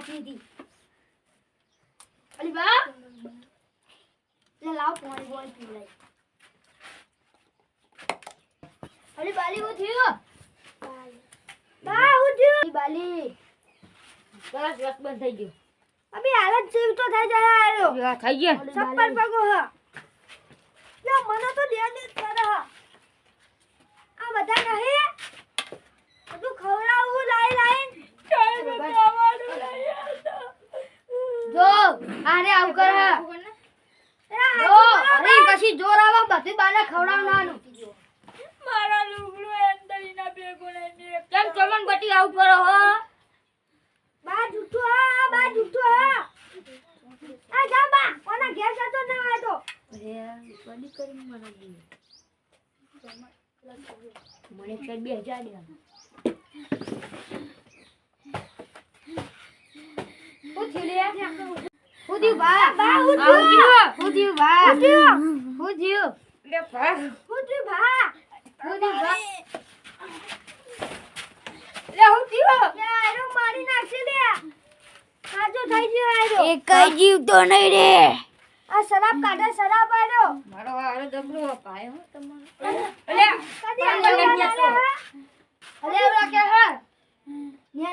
હાચી હતી અલી બા લે લાવ પાણી બોલ પી લઈ. અલી બાલી હું થયું બા હું થયું બાલી. બસ બસ બંધ થઈ ગયો. અબે હાલત જીવ તો થઈ જાય આયો થઈ ગયા. ચપ્પલ પગો હા. લે મને તો ધ્યાન જ કરે હ. આ બધા નહીં? બધું ખવડાવું લાઈ લાઈન જો આને આવ કર હે. એ અરે કશી જોર આવા બધી બાને ખવડાવવાનું. મારા લુગડો એન્ડરીના ભેગો ને કેમ ચમન બટી આવ કરો હો? બા જૂઠો હા બા જૂઠો હા. આ જા બા કોના ઘેર જતો ના હોય તો. મને એક બે હજાર દે હું થયું લે થયું બા. બા, બા, હું થયું બા. થયું? હું લે બા. ભા બા. લે મારી લે. થઈ ગયો નહીં રે. આ શરાબ કાઢે શરાબ મારો જબરો પાયો તમારો. અલે ઓલા કે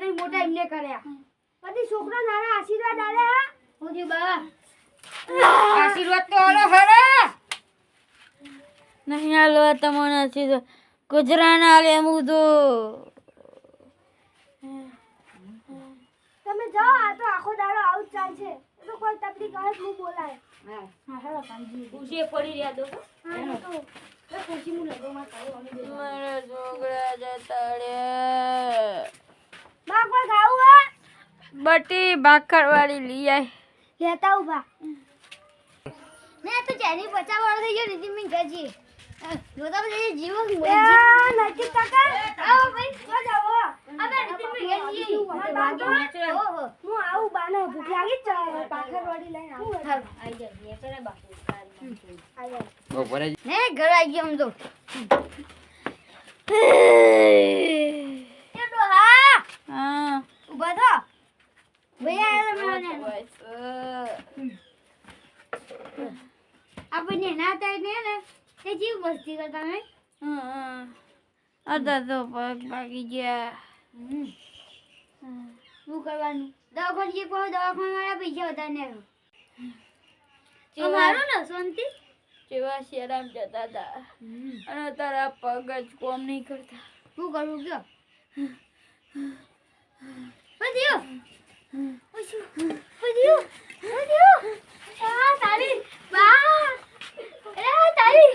ને મોટા એમને કર્યા. પછી છોકરા નાના આશીર્વાદ આલે હા. હું થયું બા? આશીર્વાદ તો આલો હરે નહીં હાલો તમને નથી ગુજરાન હાલે હું તો. તમે જાઓ આ તો આખો દાડો આવું જ ચાલશે. તો કોઈ તકલીફ આવે હું બોલાય. ખુશી પડી રહ્યા દો. હા તો. ખુશી હું લગો માં તારો અમે મારા છોકરા જતા બા કોઈ ખાવું બટી ભાખર વાળી લઈ આય. લેતા ઊભા ને તો ચેની પચાસ વાળો થઈ ગયો નીતિ મેં ગજી જોતા પછી જીવો નજીક કાકા આવો ભાઈ જો જાવો અબે રીતિ મેં ગજી ઓહો. હું આવું બાને ભૂખ લાગી જ છે પાખર વાળી લઈને આવું. હાલ. આઈ જા ને કરે બાપુ આવ્યા ને ઘર આવી ગયો આમ તો એ ડોહા હા ઊભા થો ભૈયા આયા તમે મને આપણે ના થાય ને ને તે જીવ મસ્તી કરતા ને અડધા તો પગ ભાગી ગયા. શું કરવાનું? દવાખાને જે કહો દવાખાને વાળા પૈસા હતા ને અમારો ને શાંતિ જેવા શેરામ જતા હતા. અને તારા પગ જ કોમ નહીં કરતા. શું કરવું કયો? વધ્યો વધ્યો વધ્યો તારી બા. તારી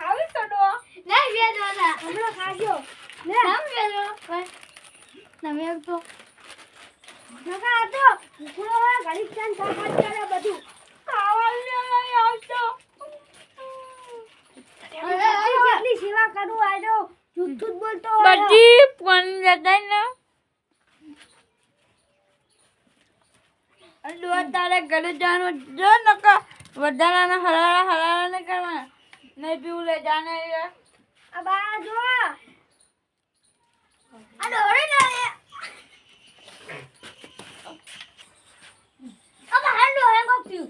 ખાવી તો ડો ના બે દોના હમણાં ખાજો. લે નામ બે દો. તમે એક તો નકા આ તો ભૂખડો હોય ચાન બધું. આવતો કેટલી સેવા કરું આજો જૂઠું જ બોલતો બધી પણ જતા ને. અલ્લુ તારે ઘરે જવાનું જો નકા વધારાના હરારા હરારા ને કરવાના. નહીં પીવું લે જાને આ બા જો આ દોરે ના એ. અબ હાંડો હે કોક્યું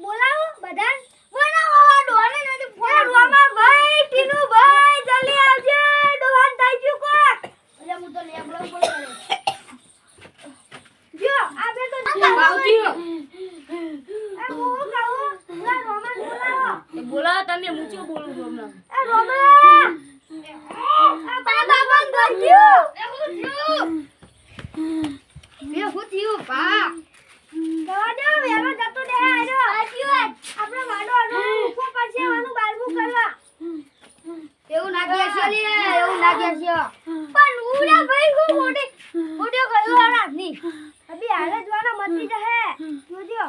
બોલાવો બધા બોલાવો દોરે નથી એ રોમા ભાઈ ટીનુ ભાઈ જલ્દી આવજો ડોહાન થઈ ગયું કોક એટલે હું તો લેબડો બોલ જો આ બે તો બાવજી એ હું કહું ના રોમા બોલાવો બોલાવો તમે હું શું બોલું છું હમણાં એ રોમા આ બા બાબા થઈ ગયું બે હું થયું બા દવા દે વેલો જતો દે આજો આપણે વાડો આડો ઊભો પડશે પણ ઉડા ભાઈ હું મોટી મોટી ગયો હારાની અભી હાલે જોવાનો મતી જહે જોજો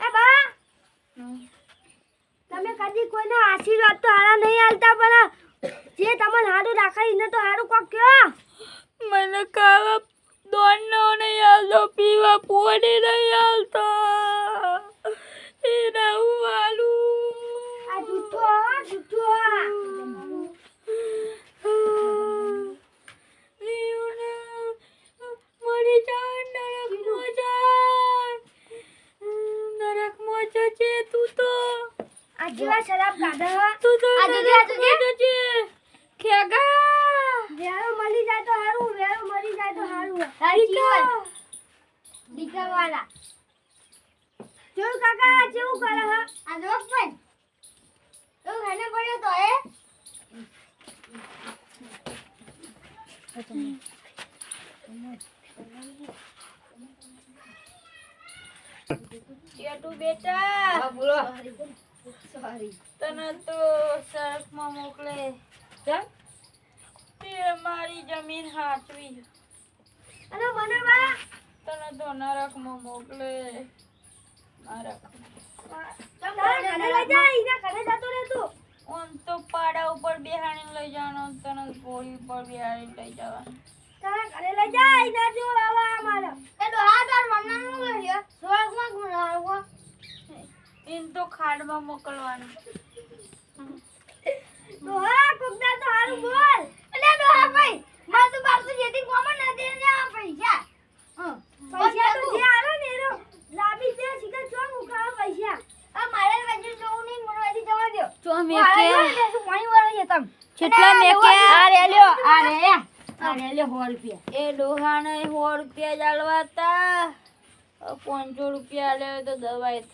એ બા, તમે કદી કોઈનો આશીર્વાદ તો હારા નહીં આલતા પણ જે તમને હારું રાખાય ને તો હારું કોક કયો. મને કાવા દોડનો નહીં આવતો પીવા પોડી નહીં આવતો એ રહું વાલું આ જૂઠો હો, જૂઠો મરી જા નરક મોજા નરક મોજા છે તું તો આ જેવા શરાબ કાઢા તું તો આ જોજે, આ જોજે. નરક મોજા છે ખેગા વેરો મળી જાય તો હારું વેરો મળી જાય તો હારું સાચી વાત. દીકરાવાળા જોયું કાકા કેવું કરે હે? આ જો પણ તો પડ્યો તો એ ચેટુ બેટા બોલો. તને તો સરફમાં મોકલે. કેમ? તે મારી જમીન હાચવી. અને મને બા તને તો નરકમાં મોકલે. તું પાડા ઉપર બેહાડીને લઈ જવાનો તને ઘોડી ઉપર બેહાડીને લઈ જવાનું એ તો આ તાર તો ખાડમાં મોકલવાનું તો હા બોલ એટલે તો હા ભાઈ માર તો બાપ તો જેથી કોમન નથી ને આ પૈસા હં. પૈસા તો જે આલે ને એનો લાભી દે શીખર છો મુકા પૈસા આ મારે વચ્ચે જવું નહીં મને વચ્ચે જવા દો તો મારે જોઈ લેશું, પાણી વાળો છે તમ કેટલા મેક્યા? આ રે લ્યો. આ રે આ. રે લ્યો 100 રૂપિયા. એ ડોહાને 100 રૂપિયા જાળવાતા 500 રૂપિયા લે તો દવાઈ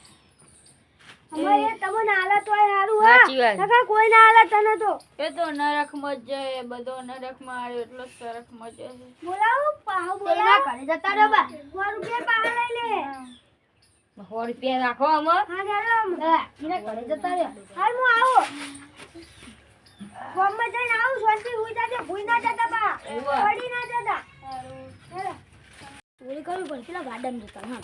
અમારે તમને આલે હોય હારું હા. નકર કોઈ ના આલે તને તો. એ તો નરકમાં જ જાય બધો નરકમાં આવ્યો એટલો સરકમાં જાય બોલાવો પાહો બોલાવો. ઘરે જતા રહો બા. 100 રૂપિયા પાહા લઈ લે. સો રૂપિયા રાખો આમાં. હા ચાલો હા, ઘરે જતા રહ્યો હાલ હું આવું. ગામમાં જઈને આવું શાંતિ હુઈ જાજે ભૂઈ ના જતા બા. પડી ના જતા. ચોરી કરવી ગાર્ડન જતા હા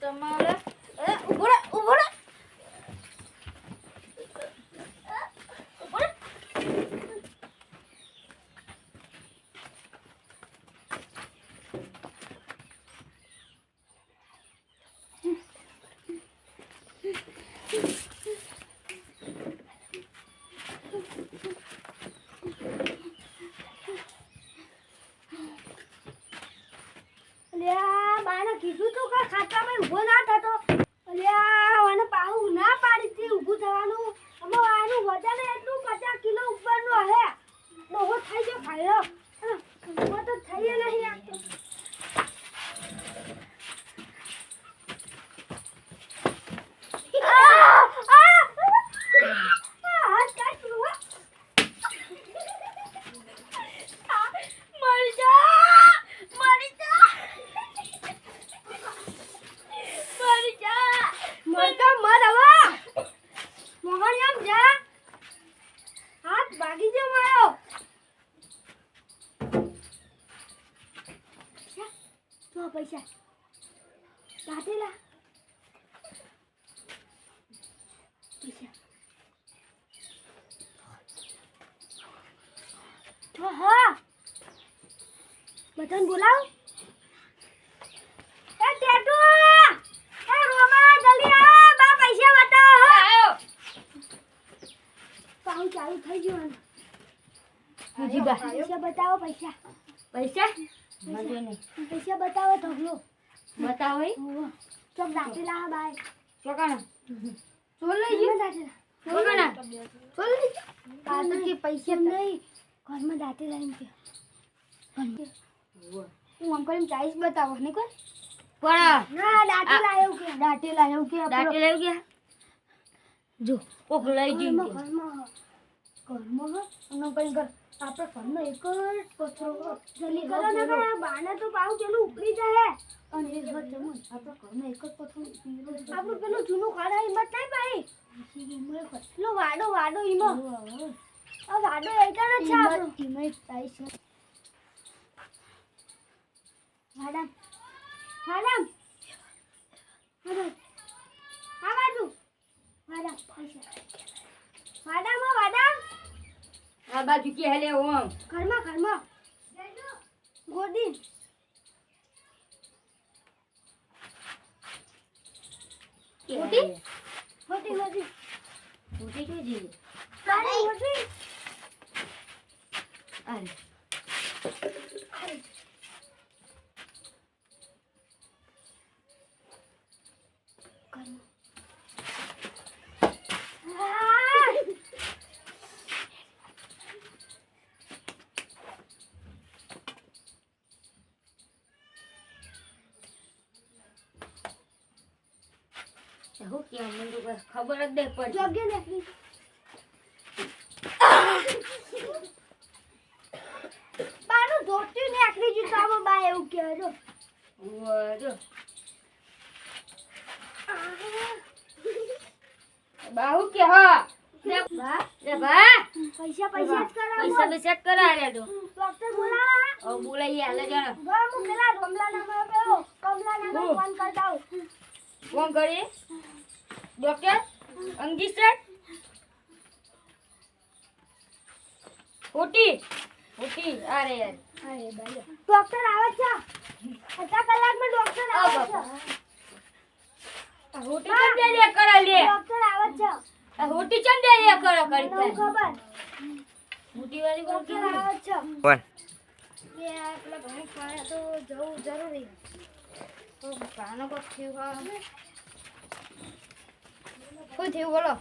તમારે એ, ઊભો રહે, ઊભો રહે. ઊભો રહે. અલ્યા બાને કીધું તો કે ખાતામાં ઊભો ના થતો. અલ્યા મને પાહુ ના પાડી હતી ઊભું થવાનું. અમારું આનું વજન એટલું પચાસ કિલો ઉપરનું હે. બહુ થઈ ગયો ખાયો હું તો થઈએ નહીં આપતો આ! આ! આ! હાથ કાઢ તું, હો. મરી જા મરી જા મરી જા મરતો મર હવે મોહન આમ જા હાથ ભાગી ગયો મારો તો પૈસા કાઢેલા પૈસા હા બધાને બોલાવ. એ ટેટુ એ રોમા જલ્દી આવ. બા પૈસા બતાવો હા. પાઉ ચાલુ થઈ ગયું હજી બા. પૈસા બતાવો પૈસા. પૈસા? પૈસા. બતાવો ઢગલો. બતાવો ચોક દાખેલા હા બાય. ચોકાણા. ચોલ લઈ ગયો ચોકાણા. ચોલ લઈ જા. આ પૈસા નહીં. ઘરમાં દાખેલા એમ કે હું અંકલ ચાલીસ બતાવો ને કોઈ? પણ ના કે? કે ગયા જો કોક લઈ ઘરમાં ઘરમાં ઘરમાં અને કઈ કર આપણે ઘરનો એક જ પથરો જલ્દી કરો ને બાના તો પાઉં પેલું ઉપડી જાય અને એ આપણે ઘરનો એક જ પથરો આપણું પેલું જૂનું ખાડા હિંમત નહીં પાડી પેલો વાડો વાડો ઈમો આ વાડો એકણ જ છે આપણો ઇમેજ થાય છે. આ બાજુ. આ બાજુ કે હેલે ઓમ ઘરમાં ઘરમાં. ગોદી. મોટી ગોદી? મોટી કે જી? ગોદી અરે આ! હું કે મને તો કઈ ખબર જ નહીં પડતી જોગ્ય ને બાનું ધોતી ને આખરી જૂતામાં બા એવું કે જો વજો બાહુ કે હા? બા. રે બા. પૈસા પૈસા જ પૈસા કરાવો પૈસા કરારે તો. ડોક્ટર બોલાવા. હવે બોલાઈ હાલે જાણ. ગો હું પેલા કમલા નામ પેલો કમલા નામ હું. ફોન કરતા હું કોણ કરી? ડોક્ટર? અંગી સર ખોટી ખોટી અરે યાર. અરે ભાઈ ડોક્ટર આવે છે? અડધા કલાકમાં ડોક્ટર આવે છે. હોટી ચમ દે લે કરા લે? ડોક્ટર આવે છે. આ હોટી ચમ દે લે કરા કરી ખબર. મોટી વાળી ડોક્ટર આવે છે. કોણ? કે આ ભાઈ ખાયા તો જવું જરૂરી. તો કાનો કોક થયું હા કોઈ થયું બોલો?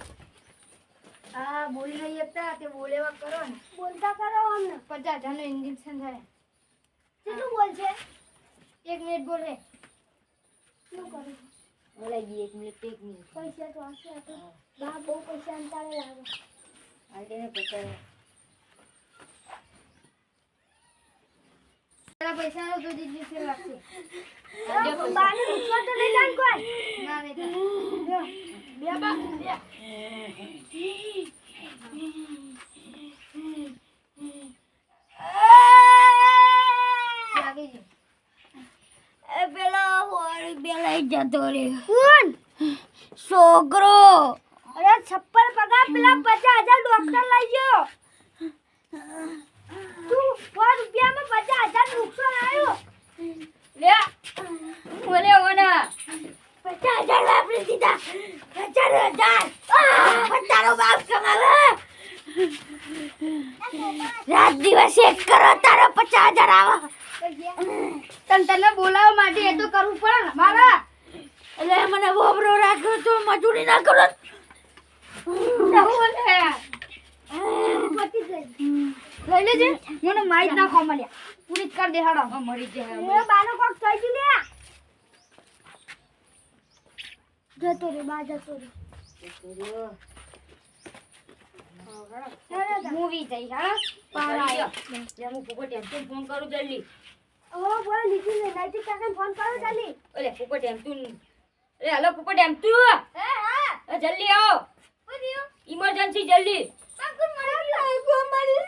આ બોલી નહીં શકતા તે બોલેવા કરો ને બોલતા કરો અમને પચાસ હજારનું ઇન્જેક્શન થાય કેટલું બોલશે એક મિનિટ બોલે શું કરું બોલાઈ ગઈ એક મિનિટ એક મિનિટ પૈસા તો આવશે તો બા બહુ પૈસા અંતારે લાગે આજે ને પચાસ પૈસા નો તો દીદી લાગશે બાને પૂછવા તો નહીં જાણ કોઈ ના નહીં જતો રે કોણ છોકરો. અરે છપ્પન પગાર પેલા પચાસ હજાર ડોક્ટર લઈ ગયો. તું સો રૂપિયામાં પચાસ હજાર નુકસાન આવ્યો લે બોલે ઓના પચાસ હજાર વાપરી દીધા પચાસ હજાર આહ, તારો બાપ કમાવે રાત દિવસ એક કરો તારો પચાસ હજાર આવે તને તને બોલાવવા માટે એ તો કરવું પડે ને મારા એટલે મને બોબરો રાખ્યો તો મજૂરી ના કરો બોલે લઈ લેજે મને માહિત નાખો મળ્યા પૂરી જ કરી દે હાડો મરી જાય એ બાનો કોક થઈ ગયું લે. જતો રે બા જતો રે મૂવી જઈ હા? પારા હું ફૂકટ એમ ફોન કરું જલ્દી. ઓ બોલ નીકળી લે નાઈટી કાકાને ફોન કરો જલ્દી. ઓલે ફૂકટ એમ તું અરે હાલો ફૂકટ એમ તું હા. જલ્દી આવો. ઇમરજન્સી જલ્દી. કાકુ મરી ગયો. મરી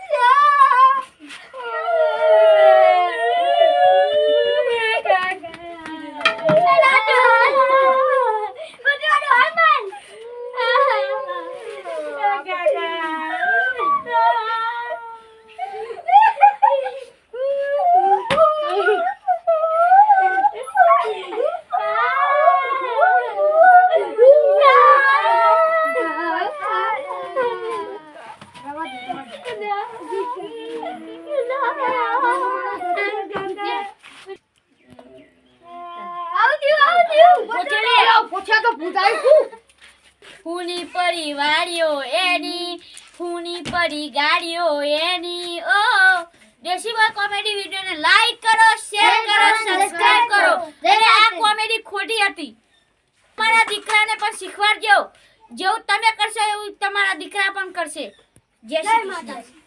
ફૂની પડી એની ફૂની પડી ગાડીઓ એની. ઓ દેશી બોય કોમેડી વિડિયોને લાઈક કરો શેર કરો સબસ્ક્રાઇબ કરો. અને આ કોમેડી ખોટી હતી. તમારા દીકરાને પણ શીખવાડજો. જેવું તમે કરશો એવું તમારા દીકરા પણ કરશે. જય શ્રી કૃષ્ણ.